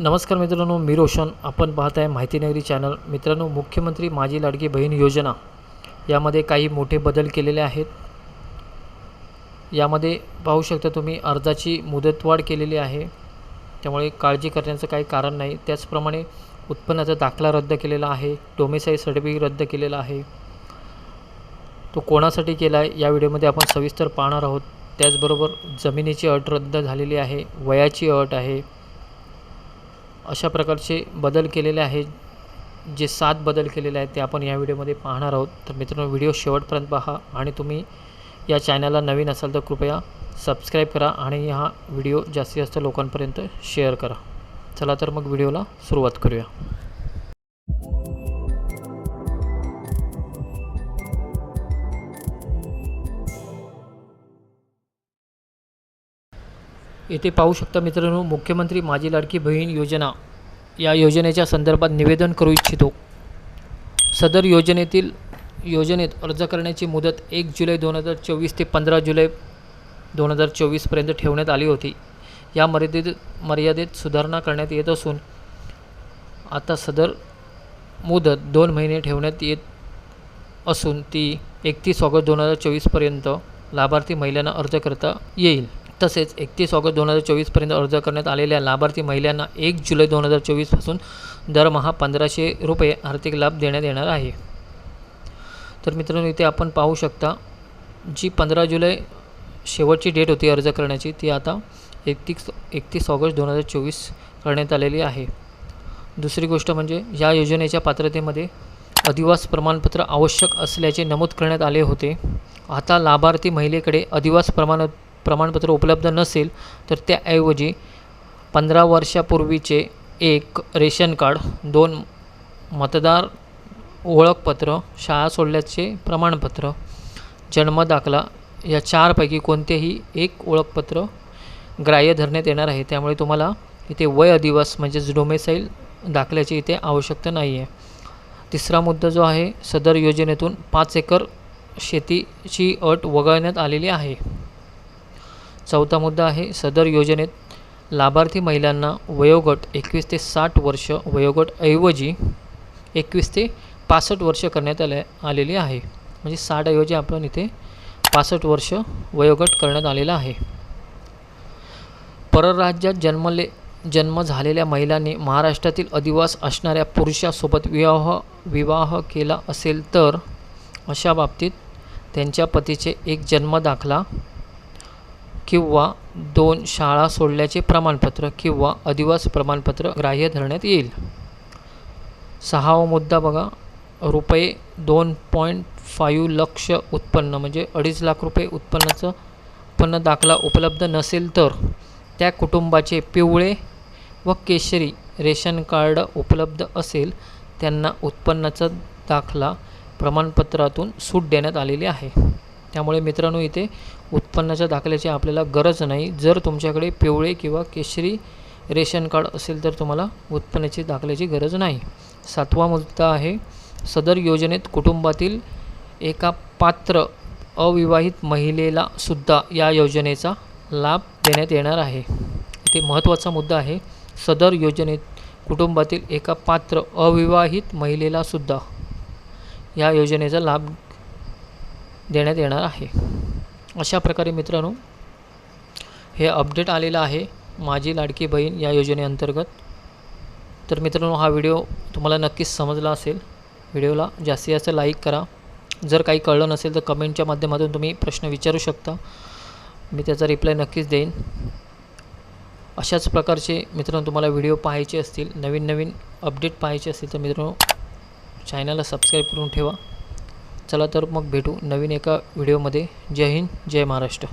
नमस्कार मित्रांनो मी रोशन. आपण पाहत आहे माहिती नगरी चॅनल. मित्रांनो मुख्यमंत्री माझी लाडकी बहीण योजना. यामध्ये काही मोठे बदल केलेले आहेत. यामध्ये पाहू शकता तुम्ही अर्जाची मुदतवाढ केलेली आहे. त्यामुळे काळजी करण्याचं काही कारण नाही. त्याचप्रमाणे उत्पन्नाचा दाखला रद्द केलेला आहे. डोमेसाई सर्टिफिकेट रद्द केलेला आहे. तो कोणासाठी केला आहे या व्हिडिओमध्ये आपण सविस्तर पाहणार आहोत. त्याचबरोबर जमिनीची अट रद्द झालेली आहे. वयाची अट आहे. अशा प्रकारचे बदल केलेले आहेत. जे सात बदल केलेले आहेत ते आपण या व्हिडिओमध्ये पाहणार आहोत. तर मित्रांनो व्हिडिओ शेवटपर्यंत पहा आणि तुम्ही या चॅनलला नवीन असाल तर कृपया सबस्क्राईब करा आणि हा व्हिडिओ जास्तीत जास्त लोकांपर्यंत शेअर करा. चला तर मग व्हिडिओला सुरुवात करूया. येथे पाहू शकता मित्रांनो मुख्यमंत्री माझी लाडकी बहीण योजना. या योजनेच्या संदर्भात निवेदन करू इच्छितो. सदर योजनेतील योजनेत अर्ज करण्याची मुदत एक जुलै दोन हजार चोवीस ते पंधरा जुलै दोन हजार चोवीसपर्यंत ठेवण्यात आली होती. या मर्यादेत मर्यादेत सुधारणा करण्यात येत असून आता सदर मुदत दोन महिने ठेवण्यात येत असून ती एकतीस ऑगस्ट दोन हजार चोवीसपर्यंत लाभार्थी महिलांना अर्ज करता येईल. तसेच एकतीस ऑगस्ट दोन हजार चोवीसपर्यंत अर्ज करण्यात आलेल्या लाभार्थी महिलांना एक जुलै दोन हजार चोवीसपासून दरमहा पंधराशे रुपये आर्थिक लाभ देण्यात येणार आहे. तर मित्रांनो इथे आपण पाहू शकता जी पंधरा जुलै शेवटची डेट होती अर्ज करण्याची ती आता एकतीस एकतीस ऑगस्ट दोन हजार चोवीस करण्यात आलेली आहे. दुसरी गोष्ट म्हणजे या योजनेच्या पात्रतेमध्ये अधिवास प्रमाणपत्र आवश्यक असल्याचे नमूद करण्यात आले होते. आता लाभार्थी महिलेकडे अधिवास प्रमाण प्रमाणपत्र उपलब्ध नसेल तर त्याऐवजी पंधरा वर्षापूर्वीचे एक रेशन कार्ड दोन मतदार ओळखपत्र शाळा सोडल्याचे प्रमाणपत्र जन्मदाखला या चारपैकी कोणतेही एक ओळखपत्र ग्राह्य धरण्यात येणार आहे. त्यामुळे तुम्हाला इथे वय अधिवास म्हणजेच डोमेसाईल दाखल्याची इथे आवश्यकता नाही आहे तिसरा मुद्दा जो आहे सदर योजनेतून पाच एकर शेतीची अट वगळण्यात आलेली आहे. चौथा मुद्दा आहे सदर योजनेत लाभार्थी महिलांना वयोगट एकवीस ते साठ वर्ष वयोगटऐवजी एकवीस ते पासष्ट वर्ष करण्यात आले आलेली आहे. म्हणजे साठऐवजी आपण इथे पासष्ट वर्ष वयोगट करण्यात आलेला आहे. परराज्यात जन्मले जन्म झालेल्या महिलांनी महाराष्ट्रातील अधिवास असणाऱ्या पुरुषासोबत विवाह विवाह केला असेल तर अशा बाबतीत त्यांच्या पतीचे एक जन्मदाखला किंवा दोन शाळा सोडल्याचे प्रमाणपत्र किंवा अधिवास प्रमाणपत्र ग्राह्य धरण्यात येईल. सहावा मुद्दा बघा. रुपये दोन पॉईंट फाईव्ह लक्ष उत्पन्न म्हणजे अडीच लाख रुपये उत्पन्नाचं उत्पन्न दाखला उपलब्ध नसेल तर त्या कुटुंबाचे पिवळे व केशरी रेशन कार्ड उपलब्ध असेल त्यांना उत्पन्नाचा दाखला प्रमाणपत्रातून सूट देण्यात आलेली आहे. त्यामुळे मित्रांनो इथे उत्पन्नाच्या दाखल्याची आपल्याला गरज नाही. जर तुमच्याकडे पिवळे किंवा केशरी रेशन कार्ड असेल तर तुम्हाला उत्पन्नाची दाखल्याची गरज नाही. सातवा मुद्दा आहे सदर योजनेत कुटुंबातील एका पात्र अविवाहित महिलेला सुद्धा या योजनेचा लाभ देण्यात येणार आहे. इथे महत्त्वाचा मुद्दा आहे सदर योजनेत कुटुंबातील एका पात्र अविवाहित महिलेला सुद्धा या योजनेचा लाभ देण्यात येणार आहे. अशा प्रकारे मित्रांनो हे अपडेट आलेलं आहे माझी लाडकी बहीण या योजनेअंतर्गत. तर मित्रांनो हा व्हिडिओ तुम्हाला नक्कीच समजला असेल. व्हिडिओला जास्तीत जास्त लाईक करा. जर काही कळलं नसेल तर कमेंटच्या माध्यमातून तुम्ही प्रश्न विचारू शकता. मी त्याचा रिप्लाय नक्कीच देईन. अशाच प्रकारचे मित्रांनो तुम्हाला व्हिडिओ पाहायचे असतील नवीन नवीन अपडेट पाहायचे असतील तर मित्रांनो चॅनलला सबस्क्राईब करून ठेवा. चला तर मग भेटू नवीन एका व्हिडिओमध्ये. जय हिंद जय महाराष्ट्र.